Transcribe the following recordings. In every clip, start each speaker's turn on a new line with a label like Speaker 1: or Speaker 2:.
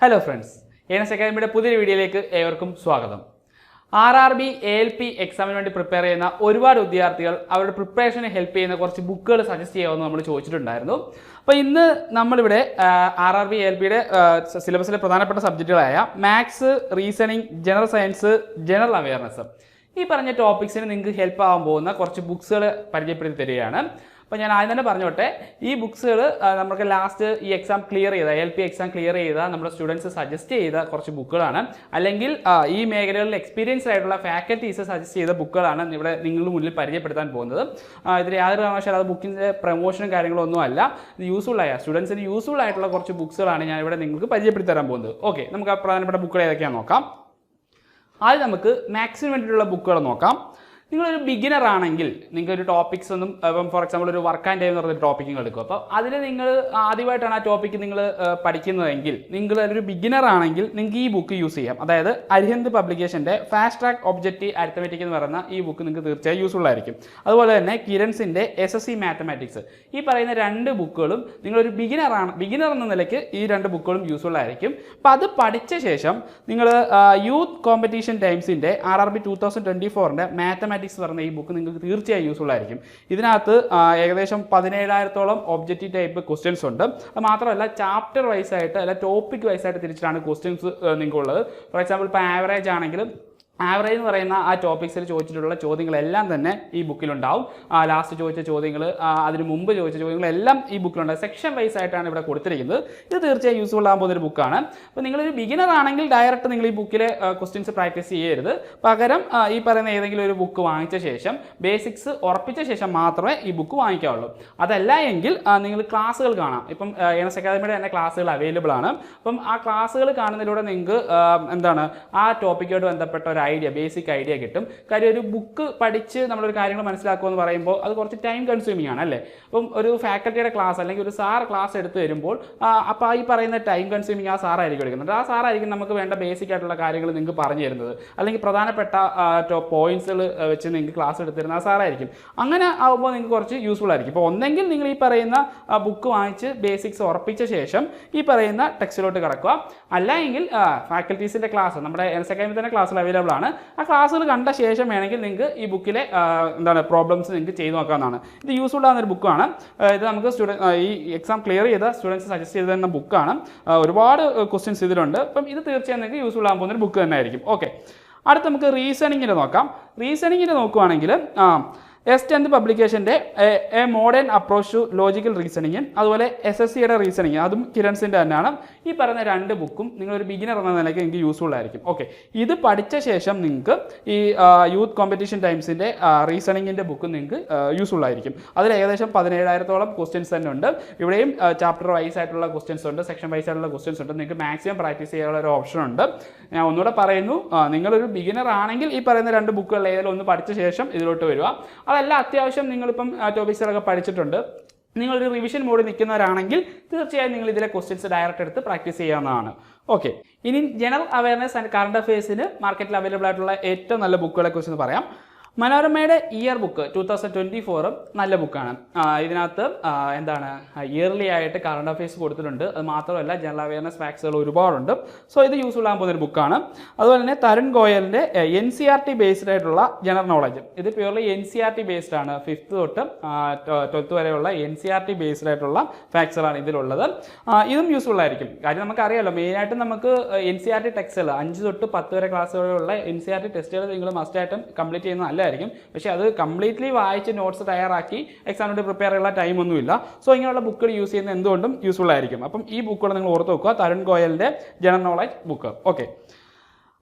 Speaker 1: Hello friends S അക്കാദമിയുടെ പുതിയൊരു വീഡിയോയിലേക്ക് ഏവർക്കും സ്വാഗതം. R R B A L P എക്സാമിന് വേണ്ടി പ്രിപ്പയർ ചെയ്യുന്ന ഒരുപാട് വിദ്യാർത്ഥികൾ അവരുടെ പ്രിപ്പറേഷന് ഹെൽപ്പ് ചെയ്യുന്ന കുറച്ച് ബുക്കുകൾ സജസ്റ്റ് ചെയ്യാമെന്ന് നമ്മൾ ചോദിച്ചിട്ടുണ്ടായിരുന്നു. അപ്പോൾ ഇന്ന് നമ്മളിവിടെ ആർ ആർ ബി എൽ പിയുടെ സിലബസിലെ പ്രധാനപ്പെട്ട സബ്ജക്റ്റുകളായ maths reasoning general science general awareness ഈ പറഞ്ഞ ടോപ്പിക്സിന് നിങ്ങൾക്ക് ഹെൽപ്പ് ആവാൻ പോകുന്ന കുറച്ച് ബുക്സുകൾ പരിചയപ്പെടുത്തി തരികയാണ്. അപ്പോൾ ഞാൻ ആദ്യം തന്നെ പറഞ്ഞോട്ടെ ഈ ബുക്സുകൾ നമുക്ക് ലാസ്റ്റ് ഈ എക്സാം ക്ലിയർ ചെയ്ത എൽ പി എക്സാം ക്ലിയർ ചെയ്ത നമ്മുടെ സ്റ്റുഡൻസ് സജസ്റ്റ് ചെയ്ത കുറച്ച് ബുക്കുകളാണ്. അല്ലെങ്കിൽ ഈ മേഖലകളിൽ എക്സ്പീരിയൻസ് ആയിട്ടുള്ള ഫാക്കൽറ്റീസ് സജസ്റ്റ് ചെയ്ത ബുക്കുകളാണ് ഇവിടെ നിങ്ങളുടെ മുന്നിൽ പരിചയപ്പെടുത്താൻ പോകുന്നത്. ഇതിൽ യാതൊരു കാരണവശാലും അത് ബുക്കിന്റെ പ്രൊമോഷനും കാര്യങ്ങളും ഒന്നും അല്ല. ഇത് യൂസ്ഫുൾ ആയ സ്റ്റുഡൻസിന് യൂസ്ഫുൾ ആയിട്ടുള്ള കുറച്ച് ബുക്സുകളാണ് ഞാൻ ഇവിടെ നിങ്ങൾക്ക് പരിചയപ്പെടുത്തി തരാൻ പോകുന്നത്. ഓക്കെ നമുക്ക് ആ പ്രധാനപ്പെട്ട ബുക്കുകൾ ഏതൊക്കെയാണെന്ന് നോക്കാം. ആദ്യം നമുക്ക് മാത്സിന് വേണ്ടിയിട്ടുള്ള ബുക്കുകൾ നോക്കാം. നിങ്ങളൊരു ബിഗിനർ ആണെങ്കിൽ നിങ്ങൾക്ക് ഒരു ടോപ്പിക്സ് ഒന്നും ഇപ്പം ഫോർ എക്സാമ്പിൾ ഒരു വർക്ക് ആൻഡ് ടൈം എന്ന് പറഞ്ഞൊരു ടോപ്പിക്ക് എടുക്കും. അപ്പോൾ അതിൽ നിങ്ങൾ ആദ്യമായിട്ടാണ് ആ ടോപ്പിക്ക് നിങ്ങൾ പഠിക്കുന്നതെങ്കിൽ നിങ്ങൾ ഒരു ബിഗിനർ ആണെങ്കിൽ നിങ്ങൾക്ക് ഈ ബുക്ക് യൂസ് ചെയ്യാം. അതായത് അരിഹന്ത് പബ്ലിക്കേഷന്റെ ഫാസ്റ്റ് ട്രാക്ക് ഒബ്ജക്റ്റീവ് അരിത്തമെറ്റിക് എന്ന് പറയുന്ന ഈ ബുക്ക് നിങ്ങൾക്ക് തീർച്ചയായും യൂസ്ഫുൾ ആയിരിക്കും. അതുപോലെ തന്നെ കിരൺസിന്റെ എസ് എസ് സി മാത്തമാറ്റിക്സ് ഈ പറയുന്ന രണ്ട് ബുക്കുകളും നിങ്ങളൊരു ബിഗിനർ ആണ് ബിഗിനർ എന്ന നിലയ്ക്ക് ഈ രണ്ട് ബുക്കുകളും യൂസ്ഫുൾ ആയിരിക്കും. അപ്പോൾ അത് പഠിച്ച ശേഷം നിങ്ങൾ youth competition ടൈംസിന്റെ R R B two thousand twenty ഫോറിന്റെ മാത്തമാറ്റിക്സ് പറഞ്ഞ ഈ ബുക്ക് നിങ്ങൾക്ക് തീർച്ചയായും യൂസ്ഫുൾ ആയിരിക്കും. ഇതിനകത്ത് ഏകദേശം പതിനേഴായിരത്തോളം ഒബ്ജക്റ്റീവ് ടൈപ്പ് ക്വസ്റ്റ്യൻസ് ഉണ്ട്. അത് മാത്രമല്ല ചാപ്റ്റർ വൈസ് ആയിട്ട് അല്ല ടോപ്പിക് വൈസ് ആയിട്ട് തിരിച്ചിട്ടാണ് ക്വസ്റ്റ്യൻസ് നിങ്ങൾക്കുള്ളത്. ഫോർ എക്സാമ്പിൾ ഇപ്പോൾ ആവറേജ് ആണെങ്കിലും ആവറേജ് എന്ന് പറയുന്ന ആ ടോപ്പിക്സിൽ ചോദിച്ചിട്ടുള്ള ചോദ്യങ്ങളെല്ലാം തന്നെ ഈ ബുക്കിലുണ്ടാവും ലാസ്റ്റ് ചോദിച്ച ചോദ്യങ്ങൾ അതിന് മുമ്പ് ചോദിച്ച ചോദ്യങ്ങളെല്ലാം ഈ ബുക്കിലുണ്ടാവും സെക്ഷൻ വൈസ് ആയിട്ടാണ് ഇവിടെ കൊടുത്തിരിക്കുന്നത്. ഇത് തീർച്ചയായും യൂസ്ഫുൾ ആകാൻ പോകുന്ന ഒരു ബുക്കാണ് അപ്പോൾ നിങ്ങളൊരു ബിഗിനർ ആണെങ്കിൽ ഡയറക്റ്റ് നിങ്ങൾ ഈ ബുക്കിലെ ക്വസ്റ്റ്യൻസ് പ്രാക്ടീസ് ചെയ്യരുത്. പകരം ഈ പറയുന്ന ഏതെങ്കിലും ഒരു ബുക്ക് വാങ്ങിച്ച ശേഷം ബേസിക്സ് ഉറപ്പിച്ച ശേഷം മാത്രമേ ഈ ബുക്ക് വാങ്ങിക്കാവുള്ളൂ. അതല്ല എങ്കിൽ നിങ്ങൾ ക്ലാസ്സുകൾ കാണാം. ഇപ്പം എൻഎസ് അക്കാദമിയുടെ തന്നെ ക്ലാസ്സുകൾ അവൈലബിൾ ആണ്. അപ്പം ആ ക്ലാസ്സുകൾ കാണുന്നതിലൂടെ നിങ്ങൾക്ക് എന്താണ് ആ ടോപ്പിക്കോട് ബന്ധപ്പെട്ട ഒരു ഐഡിയ ബേസിക് ഐഡിയ കിട്ടും. കാര്യം ഒരു ബുക്ക് പഠിച്ച് നമ്മളൊരു കാര്യങ്ങൾ മനസ്സിലാക്കുക എന്ന് പറയുമ്പോൾ അത് കുറച്ച് ടൈം കൺസ്യൂമിംഗ് ആണ് അല്ലേ? അപ്പം ഒരു ഫാക്കൽറ്റിയുടെ ക്ലാസ് അല്ലെങ്കിൽ ഒരു സാർ ക്ലാസ് എടുത്ത് വരുമ്പോൾ അപ്പോൾ ഈ പറയുന്ന ടൈം കൺസ്യൂമിങ് ആ സാറായിരിക്കും എടുക്കുന്നത്. ആ സാറായിരിക്കും നമുക്ക് വേണ്ട ബേസിക് ആയിട്ടുള്ള കാര്യങ്ങൾ നിങ്ങൾക്ക് പറഞ്ഞു തരുന്നത്. അല്ലെങ്കിൽ പ്രധാനപ്പെട്ട പോയിന്റ്സുകൾ വെച്ച് നിങ്ങൾക്ക് ക്ലാസ് എടുത്തിരുന്ന ആ സാറായിരിക്കും അങ്ങനെ ആകുമ്പോൾ നിങ്ങൾക്ക് കുറച്ച് യൂസ്ഫുൾ ആയിരിക്കും. ഇപ്പോൾ ഒന്നെങ്കിൽ നിങ്ങൾ ഈ പറയുന്ന ബുക്ക് വാങ്ങിച്ച് ബേസിക്സ് ഉറപ്പിച്ച ശേഷം ഈ പറയുന്ന ടെക്സ്റ്റിലോട്ട് കിടക്കുക. അല്ല എങ്കിൽ ഫാക്കൽറ്റീസിന്റെ ക്ലാസ് നമ്മുടെ എൻ എസ് അക്കാദമി തന്നെ ക്ലാസ്സിൽ അവൈലബിൾ ആണ്. ആ ക്ലാസ്സുകൾ കണ്ട ശേഷം വേണമെങ്കിൽ നിങ്ങൾക്ക് ഈ ബുക്കിലെ എന്താണ് പ്രോബ്ലംസ് നിങ്ങൾക്ക് ചെയ്തു നോക്കാവുന്നതാണ്. ഇത് യൂസ്ഫുൾ ആകുന്ന ഒരു ബുക്കാണ് ഇത് നമുക്ക് സ്റ്റുഡൻ ഈ എക്സാം ക്ലിയർ ചെയ്ത സ്റ്റുഡൻസ് സജസ്റ്റ് ചെയ്ത് തന്ന ബുക്കാണ് ഒരുപാട് ക്വസ്റ്റ്യൻസ് ഇതിലുണ്ട്. അപ്പം ഇത് തീർച്ചയായും നിങ്ങൾക്ക് യൂസ്ഫുൾ ആകാൻ പോകുന്ന ഒരു ബുക്ക് തന്നെ ആയിരിക്കും ഓക്കെ അടുത്ത് നമുക്ക് റീസണിങ്ങിന് നോക്കാം. റീസണിങ്ങിന് നോക്കുവാണെങ്കിൽ S tenth പബ്ലിക്കേഷന്റെ a modern approach to logical reasoning അതുപോലെ എസ് എസ് സിയുടെ റീസണിങ് അതും കിരൺസിന്റെ തന്നെയാണ്. ഈ പറയുന്ന രണ്ട് ബുക്കും നിങ്ങളൊരു ബിഗിനർ എന്ന നിലയ്ക്ക് എനിക്ക് യൂസ്ഫുൾ ആയിരിക്കും. ഓക്കെ ഇത് പഠിച്ച ശേഷം നിങ്ങൾക്ക് ഈ യൂത്ത് കോമ്പറ്റീഷൻ ടൈംസിന്റെ റീസണിങ്ങിന്റെ ബുക്ക് നിങ്ങൾക്ക് യൂസ്ഫുൾ ആയിരിക്കും. അതിൽ ഏകദേശം പതിനേഴായിരത്തോളം ക്വസ്റ്റ്യൻസ് തന്നെ ഉണ്ട്. ഇവിടെയും ചാപ്റ്റർ വൈസ് ആയിട്ടുള്ള ക്വസ്റ്റ്യൻസ് ഉണ്ട് സെക്ഷൻ വൈസ് ആയിട്ടുള്ള ക്വസ്റ്റ്യൻസ് ഉണ്ട്. നിങ്ങൾക്ക് മാക്സിമം പ്രാക്ടീസ് ചെയ്യാനുള്ള ഒരു ഓപ്ഷൻ ഉണ്ട്. ഞാൻ ഒന്നുകൂടെ പറയുന്നു നിങ്ങളൊരു ബിഗിനർ ആണെങ്കിൽ ഈ പറയുന്ന രണ്ട് ബുക്കുകൾ ഏതെങ്കിലും ഒന്ന് പഠിച്ച ശേഷം ഇതിലോട്ട് വരിക. അതല്ല അത്യാവശ്യം നിങ്ങളിപ്പം ടോപ്പിക്സുകളൊക്കെ പഠിച്ചിട്ടുണ്ട്. നിങ്ങളൊരു റിവിഷൻ മോഡിൽ നിൽക്കുന്നവരാണെങ്കിൽ തീർച്ചയായും നിങ്ങൾ ഇതിലെ ക്വസ്റ്റ്യൻസ് ഡയറക്റ്റ് എടുത്ത് പ്രാക്ടീസ് ചെയ്യാവുന്നതാണ്. ഓക്കെ ഇനി ജനറൽ അവയർനെസ് ആൻഡ് കറണ്ട് അഫയേഴ്സിന് മാർക്കറ്റിൽ അവൈലബിൾ ആയിട്ടുള്ള ഏറ്റവും നല്ല ബുക്കുകളെ കുറിച്ച് പറയാം. മനോരമയുടെ year book two thousand twenty ഫോറും നല്ല ബുക്കാണ് ഇതിനകത്ത് എന്താണ് ഇയർലി ആയിട്ട് കറണ്ട് അഫയേഴ്സ് കൊടുത്തിട്ടുണ്ട്. അത് മാത്രമല്ല ജനറൽ അവയർനെസ് ഫാക്സുകൾ ഒരുപാടുണ്ട്. സോ ഇത് യൂസ്ഫുൾ ആകാൻ പോകുന്ന ഒരു ബുക്കാണ് അതുപോലെ തന്നെ Tarun ഗോയലിന്റെ N C R T based ആയിട്ടുള്ള ജനറൽ നോളജ് ഇത് purely N C R T based ആണ്. ഫിഫ്ത്ത് തൊട്ട് ട്വൽത്ത് വരെയുള്ള N C R T based ആയിട്ടുള്ള ഫാക്സുകളാണ് ഇതിലുള്ളത്. ഇതും യൂസ്ഫുൾ ആയിരിക്കും. കാര്യം നമുക്കറിയാലോ മെയിനായിട്ട് നമുക്ക് എൻ സി ആർ ടി ടെക്സ്റ്റുകൾ അഞ്ച് തൊട്ട് പത്ത് വരെ ക്ലാസ്സുകളുള്ള എൻ സി ആർ ടി ടെസ്റ്റുകൾ നിങ്ങൾ മസ്റ്റായിട്ടും കംപ്ലീറ്റ് ചെയ്യുന്നത് നല്ലതായിരിക്കും പക്ഷേ അത് കംപ്ലീറ്റ്ലി വായിച്ച് നോട്ട്സ് തയ്യാറാക്കി എക്സാമിന് പ്രിപ്പയർ ചെയ്യാനുള്ള ടൈമൊന്നുമില്ല സോ ഇങ്ങനെയുള്ള ബുക്കുകൾ യൂസ് ചെയ്യുന്നത് എന്തുകൊണ്ടും യൂസ്ഫുൾ ആയിരിക്കും. അപ്പം ഈ ബുക്കുകൾ നിങ്ങൾ ഓർത്ത് വെക്കുക. തരുൺ ഗോയലിന്റെ ജനറൽ നോളജ് ബുക്ക് ഓക്കെ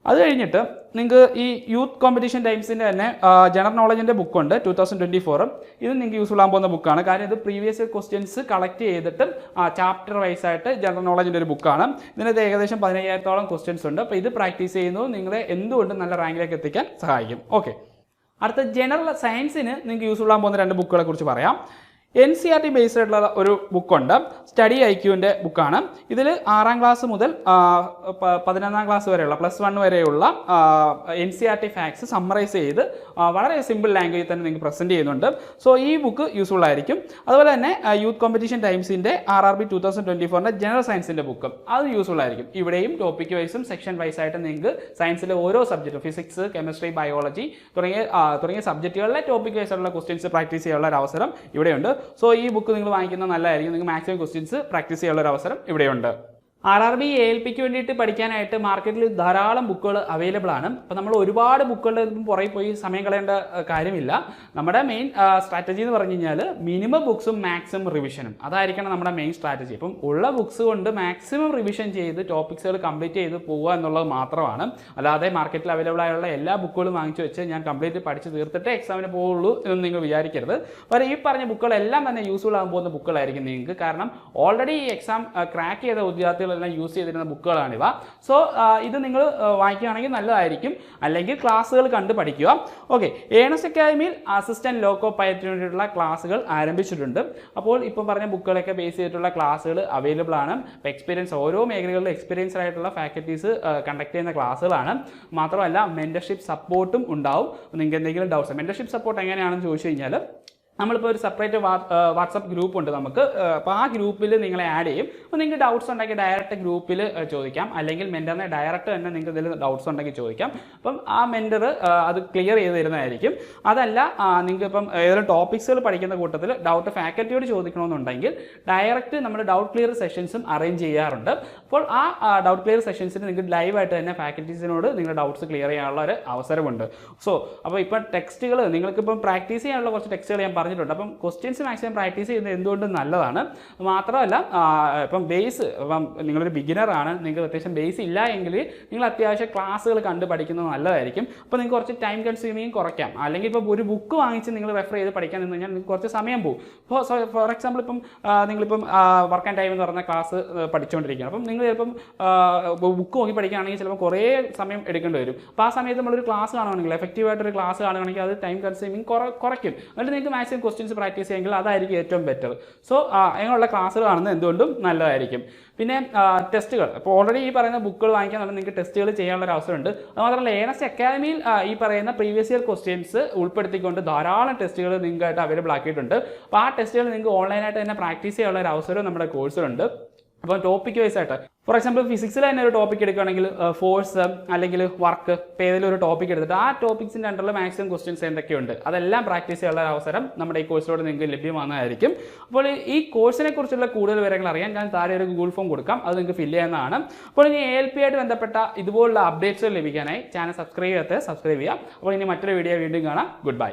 Speaker 1: അത് കഴിഞ്ഞിട്ട് നിങ്ങൾക്ക് ഈ യൂത്ത് കോമ്പറ്റീഷൻ ടൈംസിന്റെ തന്നെ ജനറൽ നോളജിന്റെ ബുക്കുണ്ട് ടു തൗസൻഡ് ട്വന്റി ഫോറും ഇത് നിങ്ങൾക്ക് യൂസ്ഫുൾ ആകാൻ പോകുന്ന ബുക്കാണ് കാരണം ഇത് പ്രീവിയസ് ക്വസ്റ്റ്യൻസ് കളക്ട് ചെയ്തിട്ട് ചാപ്റ്റർ വൈസ് ആയിട്ട് ജനറൽ നോളജിന്റെ ഒരു ബുക്കാണ് ഇതിനകത്ത് ഏകദേശം പതിനയ്യായിരത്തോളം ക്വസ്റ്റ്യൻസ് ഉണ്ട്. അപ്പോൾ ഇത് പ്രാക്ടീസ് ചെയ്യുന്നത് നിങ്ങളെ എന്തുകൊണ്ടും നല്ല റാങ്കിലേക്ക് എത്തിക്കാൻ സഹായിക്കും. ഓക്കെ അടുത്ത ജനറൽ സയൻസിന് നിങ്ങൾക്ക് യൂസ്ഫുൾ ആകാൻ പോകുന്ന രണ്ട് ബുക്കുകളെ കുറിച്ച് പറയാം. N C R T based ആയിട്ടുള്ള ഒരു ബുക്കുണ്ട് സ്റ്റഡി ഐ ക്യൂവിന്റെ ബുക്കാണ് ഇതിൽ ആറാം ക്ലാസ് മുതൽ പതിനൊന്നാം ക്ലാസ് വരെയുള്ള പ്ലസ് വൺ വരെയുള്ള N C R T facts summarise ചെയ്ത് വളരെ സിമ്പിൾ ലാംഗ്വേജിൽ തന്നെ നിങ്ങൾക്ക് പ്രസന്റ് ചെയ്യുന്നുണ്ട്. സോ ഈ ബുക്ക് യൂസ്ഫുൾ ആയിരിക്കും. അതുപോലെ തന്നെ youth competition ടൈംസിന്റെ R R B two thousand twenty ഫോറിന്റെ ജനറൽ സയൻസിന്റെ ബുക്കും അത് യൂസ്ഫുൾ ആയിരിക്കും. ഇവിടെയും ടോപ്പിക് വൈസും സെക്ഷൻ വൈസ് ആയിട്ട് നിങ്ങൾക്ക് സയൻസിലെ ഓരോ സബ്ജക്റ്റും ഫിസിക്സ് കെമിസ്ട്രി ബയോളജി തുടങ്ങിയ തുടങ്ങിയ സബ്ജക്റ്റുകളിലെ ടോപ്പിക് വൈസ് ആയിട്ടുള്ള ക്വസ്റ്റ്യൻസ് പ്രാക്ടീസ് ചെയ്യാനുള്ള ഒരു അവസരം ഇവിടെയുണ്ട്. സോ ഈ ബുക്ക് നിങ്ങൾ വാങ്ങിക്കുന്നത് നല്ലതായിരിക്കും. നിങ്ങൾക്ക് മാക്സിമം ക്വസ്റ്റ്യൻസ് പ്രാക്ടീസ് ചെയ്യാനുള്ള ഒരു അവസരം ഇവിടെയുണ്ട്. R R B A L പിക്ക് വേണ്ടിയിട്ട് പഠിക്കാനായിട്ട് മാർക്കറ്റിൽ ധാരാളം ബുക്കുകൾ അവൈലബിൾ ആണ്. അപ്പോൾ നമ്മൾ ഒരുപാട് ബുക്കുകളുടെ പുറകെ പോയി സമയം കളയേണ്ട കാര്യമില്ല. നമ്മുടെ മെയിൻ സ്ട്രാറ്റജി എന്ന് പറഞ്ഞു കഴിഞ്ഞാൽ മിനിമം ബുക്സും മാക്സിമം റിവിഷനും അതായിരിക്കണം നമ്മുടെ മെയിൻ സ്ട്രാറ്റജി ഇപ്പം ഉള്ള ബുക്സ് കൊണ്ട് മാക്സിമം റിവിഷൻ ചെയ്ത് ടോപ്പിക്സുകൾ കംപ്ലീറ്റ് ചെയ്ത് പോവുക എന്നുള്ളത് മാത്രമാണ്. അല്ലാതെ മാർക്കറ്റിൽ അവൈലബിൾ ആയുള്ള എല്ലാ ബുക്കുകളും വാങ്ങിച്ചു വെച്ച് ഞാൻ കംപ്ലീറ്റ് പഠിച്ച് തീർത്തിട്ട് എക്സാമിന് പോവുള്ളൂ എന്ന് നിങ്ങൾ വിചാരിക്കരുത്. അപ്പോൾ ഈ പറഞ്ഞ ബുക്കുകളെല്ലാം തന്നെ യൂസ്ഫുൾ ആകാൻ പോകുന്ന ബുക്കുകളായിരിക്കും നിങ്ങൾക്ക്. കാരണം ഓൾറെഡി ഈ എക്സാം ക്രാക്ക് ചെയ്ത വിദ്യാർത്ഥികളെല്ലാം യൂസ് ചെയ്തിരുന്ന ബുക്കുകളാണിവ. സോ ഇത് നിങ്ങൾ വായിക്കുകയാണെങ്കിൽ നല്ലതായിരിക്കും. അല്ലെങ്കിൽ ക്ലാസ്സുകൾ കണ്ട് പഠിക്കുക. ഓക്കെ ഏണസ് അക്കാദമിയിൽ അസിസ്റ്റന്റ് ലോക്കോ പൈലറ്റിന് വേണ്ടിയിട്ടുള്ള ക്ലാസ്സുകൾ ആരംഭിച്ചിട്ടുണ്ട്. അപ്പോൾ ഇപ്പോൾ പറഞ്ഞ ബുക്കുകളൊക്കെ ബേസ് ചെയ്തിട്ടുള്ള ക്ലാസ്സുകൾ അവൈലബിൾ ആണ്. എക്സ്പീരിയൻസ് ഓരോ മേഖലകളിലും എക്സ്പീരിയൻസ് ആയിട്ടുള്ള ഫാക്കൽറ്റീസ് കണ്ടക്ട് ചെയ്യുന്ന ക്ലാസ്സുകളാണ്. മാത്രമല്ല മെന്റർഷിപ്പ് സപ്പോർട്ടും ഉണ്ടാവും. നിങ്ങൾക്ക് എന്തെങ്കിലും ഡൗട്ട്സ് മെന്റർഷിപ്പ് സപ്പോർട്ട് എങ്ങനെയാണെന്ന് ചോദിച്ചു കഴിഞ്ഞാൽ നമ്മളിപ്പോൾ ഒരു സെപ്പറേറ്റ് വാട്സപ്പ് ഗ്രൂപ്പ് ഉണ്ട് നമുക്ക്. അപ്പോൾ ആ ഗ്രൂപ്പിൽ നിങ്ങളെ ആഡ് ചെയ്യും. അപ്പോൾ നിങ്ങൾക്ക് ഡൗട്ട്സ് ഉണ്ടെങ്കിൽ ഡയറക്റ്റ് ഗ്രൂപ്പിൽ ചോദിക്കാം. അല്ലെങ്കിൽ മെന്ററിനെ ഡയറക്റ്റ് തന്നെ നിങ്ങൾക്ക് ഇതിൽ ഡൗട്ട്സ് ഉണ്ടെങ്കിൽ ചോദിക്കാം. അപ്പം ആ മെന്റർ അത് ക്ലിയർ ചെയ്ത് തരുന്നതായിരിക്കും. അതല്ല നിങ്ങൾക്ക് ഇപ്പം ഏതെങ്കിലും ടോപ്പിക്സുകൾ പഠിക്കുന്ന കൂട്ടത്തിൽ ഡൗട്ട് ഫാക്കൽറ്റിയോട് ചോദിക്കണമെന്നുണ്ടെങ്കിൽ ഡയറക്റ്റ് നമ്മൾ ഡൗട്ട് ക്ലിയർ സെഷൻസും അറേഞ്ച് ചെയ്യാറുണ്ട്. അപ്പോൾ ആ ഡൗട്ട് ക്ലിയർ സെഷൻസിന് നിങ്ങൾക്ക് ലൈവായിട്ട് തന്നെ ഫാക്കൽറ്റീസിനോട് നിങ്ങളുടെ ഡൗട്ട്സ് ക്ലിയർ ചെയ്യാനുള്ള ഒരു അവസരമുണ്ട്. സോ അപ്പോൾ ഇപ്പം ടെക്സ്റ്റുകൾ നിങ്ങൾക്കിപ്പം പ്രാക്ടീസ് ചെയ്യാനുള്ള കുറച്ച് ടെക്സ്റ്റുകൾ ഞാൻ പറഞ്ഞിട്ടുണ്ട്. അപ്പം ക്വസ്റ്റ്യൻസ് മാക്സിമം പ്രാക്ടീസ് ചെയ്യുന്നത് എന്തുകൊണ്ടും നല്ലതാണ്. മാത്രമല്ല ഇപ്പം ബേസ് ഇപ്പം നിങ്ങളൊരു ബിഗിനറാണ് നിങ്ങൾക്ക് അത്യാവശ്യം ബേസ് ഇല്ല എങ്കിൽ നിങ്ങൾ അത്യാവശ്യം ക്ലാസ്സുകൾ കണ്ട് പഠിക്കുന്നത് നല്ലതായിരിക്കും. അപ്പോൾ നിങ്ങൾക്ക് കുറച്ച് ടൈം കൺസ്യൂമിങ് കുറയ്ക്കാം. അല്ലെങ്കിൽ ഇപ്പോൾ ഒരു ബുക്ക് വാങ്ങിച്ച് നിങ്ങൾ റെഫർ ചെയ്ത് പഠിക്കാൻ നിന്ന് കഴിഞ്ഞാൽ നിങ്ങൾക്ക് കുറച്ച് സമയം പോകും. ഇപ്പോൾ ഫോർ എക്സാമ്പിൾ ഇപ്പം നിങ്ങളിപ്പം വർക്ക് ആൻഡ് ടൈം എന്ന് പറഞ്ഞ ക്ലാസ് പഠിച്ചുകൊണ്ടിരിക്കുകയാണ്. അപ്പം നിങ്ങൾ ചിലപ്പം ബുക്ക് നോക്കി പഠിക്കുകയാണെങ്കിൽ ചിലപ്പോൾ കുറേ സമയം എടുക്കേണ്ടി വരും. അപ്പോൾ ആ സമയത്ത് നമ്മളൊരു ക്ലാസ് കാണുകയാണെങ്കിൽ എഫക്റ്റീവായിട്ടൊരു ക്ലാസ് കാണുകയാണെങ്കിൽ അത് ടൈം കൺസ്യൂമിങ് കുറയ്ക്കും. എന്നിട്ട് നിങ്ങൾക്ക് മാക്സിമം ക്വസ്റ്റ്യൻസ് പ്രാക്ടീസ് ചെയ്യുമെങ്കിൽ അതായിരിക്കും ഏറ്റവും ബെറ്റർ സോ അങ്ങനെയുള്ള ക്ലാസ്സുകൾ കാണുന്നത് എന്തുകൊണ്ടും നല്ലതായിരിക്കും. പിന്നെ ടെസ്റ്റുകൾ ഇപ്പോൾ ഓൾറെഡി ഈ പറയുന്ന ബുക്കുകൾ വാങ്ങിക്കാൻ തന്നെ നിങ്ങൾക്ക് ടെസ്റ്റുകൾ ചെയ്യാനുള്ള ഒരു അവസരമുണ്ട്. അത് മാത്രമല്ല എസ് അക്കാദമിയിൽ ഈ പറയുന്ന പ്രീവിയസ് ഇയർ ക്വസ്റ്റ്യൻസ് ഉൾപ്പെടുത്തിക്കൊണ്ട് ധാരാളം ടെസ്റ്റുകൾ നിങ്ങൾക്കായിട്ട് അവൈലബിൾ ആക്കിയിട്ടുണ്ട്. അപ്പോൾ ആ ടെസ്റ്റുകൾ നിങ്ങൾക്ക് ഓൺലൈനായിട്ട് തന്നെ പ്രാക്ടീസ് ചെയ്യാനുള്ള ഒരു അവസരം നമ്മുടെ കോഴ്സിലുണ്ട് അപ്പോൾ ടോപ്പിക് വൈസ് ആയിട്ട്. ഫോർ എക്സാമ്പിൾ ഫിസിക്സിൽ തന്നെ ഒരു ടോപ്പിക് എടുക്കുകയാണെങ്കിൽ ഫോഴ്സ് അല്ലെങ്കിൽ വർക്ക് ഇപ്പോൾ ഏതെങ്കിലും ഒരു ടോപ്പിക് എടുത്തിട്ട് ആ ടോപ്പിക്സിന്റെ അണ്ടറിൽ മാക്സിമം ക്വസ്റ്റ്യൻസ് എന്തൊക്കെയുണ്ട്? അതെല്ലാം പ്രാക്ടീസ് ചെയ്യാനുള്ള അവസരം നമ്മുടെ ഈ കോഴ്സിലൂടെ നിങ്ങൾക്ക് ലഭ്യമാകുന്നതായിരിക്കും. അപ്പോൾ ഈ കോഴ്സിനെ കുറിച്ചുള്ള കൂടുതൽ വിവരങ്ങൾ അറിയാൻ ഞാൻ താഴെ ഒരു ഗൂഗിൾ ഫോം കൊടുക്കാം. അത് നിങ്ങൾക്ക് ഫില്ല് ചെയ്യുന്നതാണ് അപ്പോൾ ഇനി എൽ പി ആയിട്ട് ബന്ധപ്പെട്ട ഇതുപോലുള്ള അപ്ഡേറ്റ്സ് ലഭിക്കാനായി ചാനൽ സബ്സ്ക്രൈബ് ചെയ്യാത്ത സബ്സ്ക്രൈബ് ചെയ്യാം അപ്പോൾ ഇനി മറ്റൊരു വീഡിയോ വീണ്ടും കാണാം. Good bye